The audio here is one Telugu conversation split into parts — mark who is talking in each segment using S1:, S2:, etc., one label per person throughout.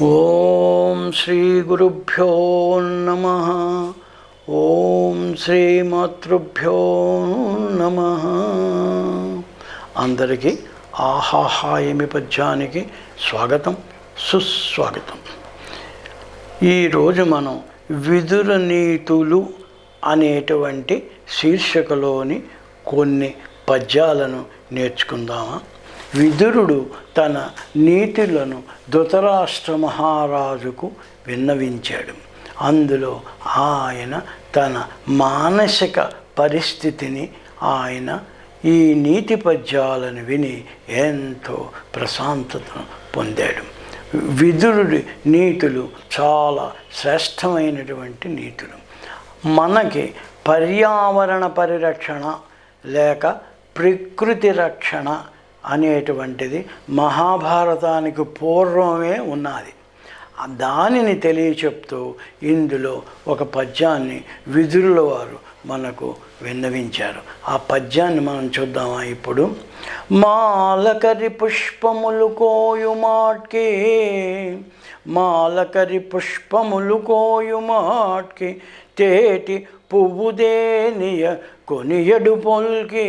S1: ఓం శ్రీ గురుభ్యో నమ. ఓం శ్రీ మాతృభ్యో నమ. అందరికీ ఆహాహాయమి పద్యానికి స్వాగతం సుస్వాగతం. ఈరోజు మనం విదుర నీతులు అనేటువంటి శీర్షికలోని కొన్ని పద్యాలను నేర్చుకుందామా? విదురుడు తన నీతులను ధృతరాష్ట్ర మహారాజుకు విన్నవించాడు. అందులో ఆయన తన మానసిక పరిస్థితిని ఆయన ఈ నీతి పద్యాలను విని ఎంతో ప్రశాంతతను పొందాడు. విదురుడి నీతులు చాలా శ్రేష్టమైనటువంటి నీతులు. మనకి పర్యావరణ పరిరక్షణ లేక ప్రకృతి రక్షణ అనేటువంటిది మహాభారతానికి పూర్వమే ఉన్నది. దానిని తెలియచెప్తూ ఇందులో ఒక పద్యాన్ని విధుల వారు మనకు విన్నవించారు. ఆ పద్యాన్ని మనం చూద్దామా ఇప్పుడు? మాలకరి పుష్పములు కోయుమాట్కి మాలకరి పుష్పములు కోయుమాట్కి తేటి పువ్వుదేనియ కొనియడు పొల్కి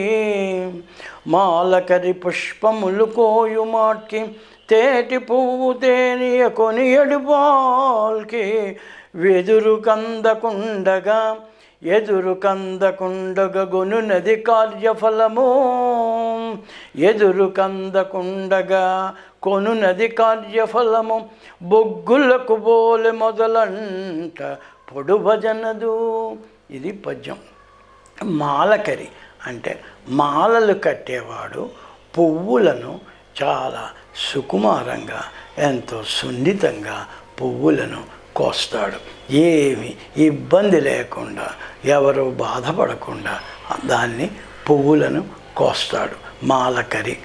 S1: మాలకరి పుష్పములు కోయుమాట్కి తేటి పువ్వు తేనియ కొనియడు పాల్కి వెదురు కందకుండగా ఎదురు కందకుండగ గొనునది కార్యఫలము. ఎదురు కందకుండగా కొనునది కార్యఫలము. బొగ్గులకు బోలె మొదలంట పొడుభజనదు. ఇది పద్యం. మాలకరి అంటే మాలలు కట్టేవాడు పువ్వులను చాలా సుకుమారంగా ఎంతో సున్నితంగా పువ్వులను కోస్తాడు. ఏమి ఇబ్బంది లేకుండా ఎవరు బాధపడకుండా దాన్ని పువ్వులను కోస్తాడు. మాలకరి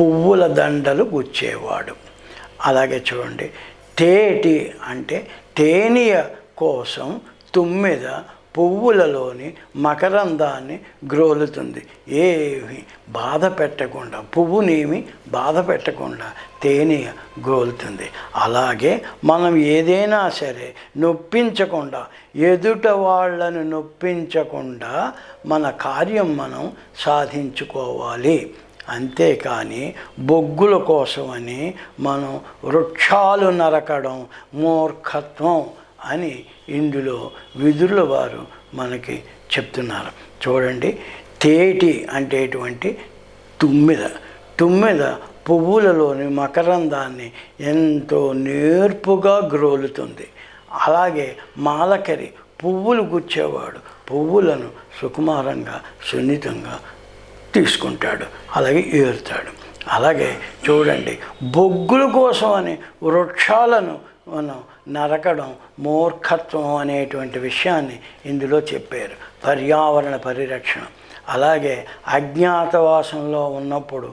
S1: పువ్వుల దండలు గుచ్చేవాడు. అలాగే చూడండి తేటి అంటే తేనియ కోసం తుమ్మెద పువ్వులలోని మకరందాన్ని గ్రోలుతుంది. ఏమి బాధ పెట్టకుండా పువ్వునేమి బాధ పెట్టకుండా తేనె గోలుతుంది అలాగే మనం ఏదైనా సరే నొప్పించకుండా ఎదుట వాళ్ళను నొప్పించకుండా మన కార్యం మనం సాధించుకోవాలి. అంతేకాని బొగ్గుల కోసమని మనం వృక్షాలు నరకడం మూర్ఖత్వం. అని ఇందులో విధుల వారు మనకి చెప్తున్నారు. చూడండి తేటి అంటేటువంటి తుమ్మిద. తుమ్మిద పువ్వులలోని మకరందాన్ని ఎంతో నేర్పుగా గ్రోలుతుంది. అలాగే మాలకరి పువ్వులు గుచ్చేవాడు పువ్వులను సుకుమారంగా సున్నితంగా తీసుకుంటాడు. అలాగే ఏరుతాడు. అలాగే చూడండి బొగ్గుల కోసం అని వృక్షాలను మనం నరకడం మూర్ఖత్వం అనేటువంటి విషయాన్ని ఇందులో చెప్పారు. పర్యావరణ పరిరక్షణ. అలాగే అజ్ఞాతవాసంలో ఉన్నప్పుడు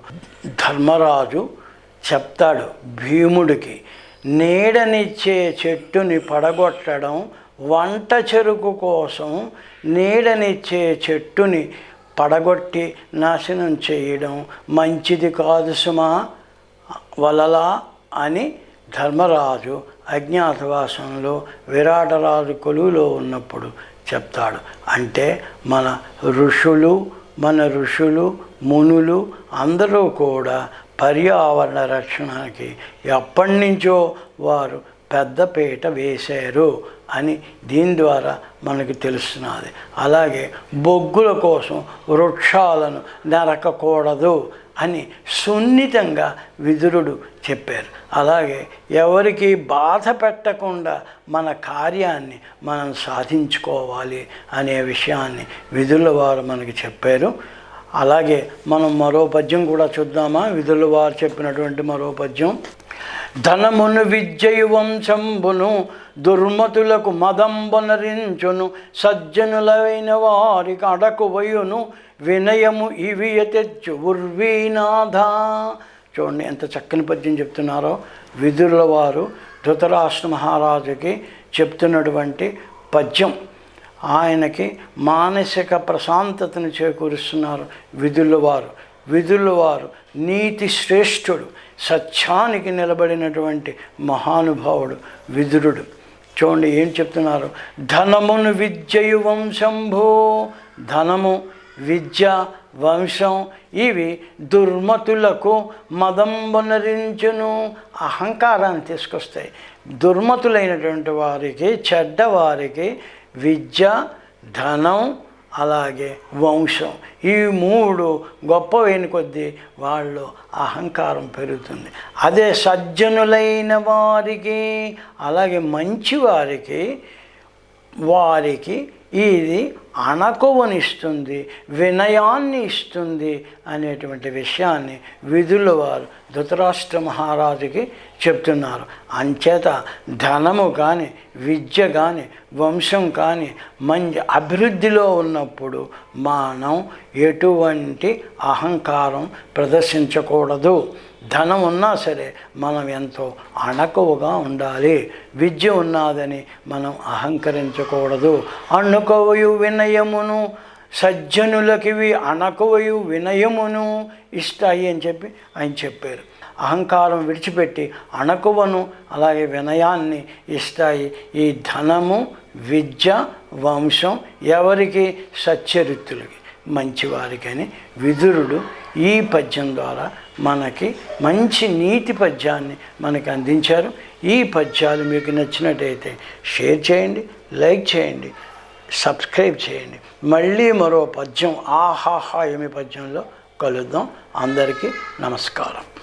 S1: ధర్మరాజు చెప్తాడు భీముడికి నీడనిచ్చే చెట్టుని పడగొట్టడం వంట చెరుకు కోసం నీడనిచ్చే చెట్టుని పడగొట్టి నాశనం చేయడం మంచిది కాదు సుమా వలలా అని ధర్మరాజు అజ్ఞాతవాసంలో విరాటరాజు కొలువులో ఉన్నప్పుడు చెప్తాడు. అంటే మన ఋషులు మన ఋషులు మునులు అందరూ కూడా పర్యావరణ రక్షణకి ఎప్పటి నుంచో వారు పెద్దపీట వేశారు అని దీని ద్వారా మనకు తెలుస్తున్నది. అలాగే బొగ్గుల కోసం వృక్షాలను నరకకూడదు అని సున్నితంగా విదురుడు చెప్పారు. అలాగే ఎవరికి బాధ పెట్టకుండా మన కార్యాన్ని మనం సాధించుకోవాలి అనే విషయాన్ని విధుల వారు మనకి చెప్పారు. అలాగే మనం మరో పద్యం కూడా చూద్దామా? విధుల వారు చెప్పినటువంటి మరో పద్యం. ధనమును విద్యయు వంశంబును దుర్మతులకు మదంబనరించును సజ్జనులైన వారికి అడకువయును వినయము ఇవి తెచ్చు ఉర్వీనాథ. చూడండి ఎంత చక్కని పద్యం చెప్తున్నారో. విదురుల వారు ధృతరాష్ట్ర మహారాజుకి చెప్తున్నటువంటి పద్యం. ఆయనకి మానసిక ప్రశాంతతను చేకూరుస్తున్నారు విధుల వారు. విధుల వారు నీతి శ్రేష్ఠుడు సత్యానికి నిలబడినటువంటి మహానుభావుడు విదురుడు. చూడండి ఏం చెప్తున్నారు? ధనమును విద్యయు వంశంభో ధనము విద్య వంశం ఇవి దుర్మతులకు మదంబనరించును అహంకారాన్ని తీసుకొస్తాయి. దుర్మతులైనటువంటి వారికి చెడ్డవారికి విద్య ధనం అలాగే వంశం. ఈ మూడు గొప్పవైన కొద్దీ వాళ్ళు అహంకారం పెరుగుతుంది. అదే సజ్జనులైన వారికి అలాగే మంచి వారికి వారికి ఇది అణకువనిస్తుంది వినయాన్ని ఇస్తుంది అనేటువంటి విషయాన్ని విధుల వారు ధృతరాష్ట్ర మహారాజుకి చెప్తున్నారు. అంచేత ధనము కానీ విద్య కానీ వంశం కానీ మంచి అభివృద్ధిలో ఉన్నప్పుడు మనం ఎటువంటి అహంకారం ప్రదర్శించకూడదు. ధనం ఉన్నా సరే మనం ఎంతో అణకువగా ఉండాలి. విద్య ఉన్నదని మనం అహంకరించకూడదు. అణుకవయు వినయమును సజ్జనులకివి అణకువయు వినయమును ఇస్తాయి అని చెప్పి ఆయన చెప్పారు. అహంకారం విడిచిపెట్టి అణకువను అలాగే వినయాన్ని ఇస్తాయి ఈ ధనము విద్య వంశం ఎవరికి? సచ్చరిత్రులకి మంచివారికి అని విదురుడు ఈ పద్యం ద్వారా మనకి మంచి నీతి పద్యాన్ని మనకి అందించారు. ఈ పద్యాలు మీకు నచ్చినట్టయితే షేర్ చేయండి లైక్ చేయండి సబ్స్క్రైబ్ చేయండి. మళ్ళీ మరో పద్యం ఆహాహా ఏమి పద్యంలో కలుద్దాం. అందరికీ నమస్కారం.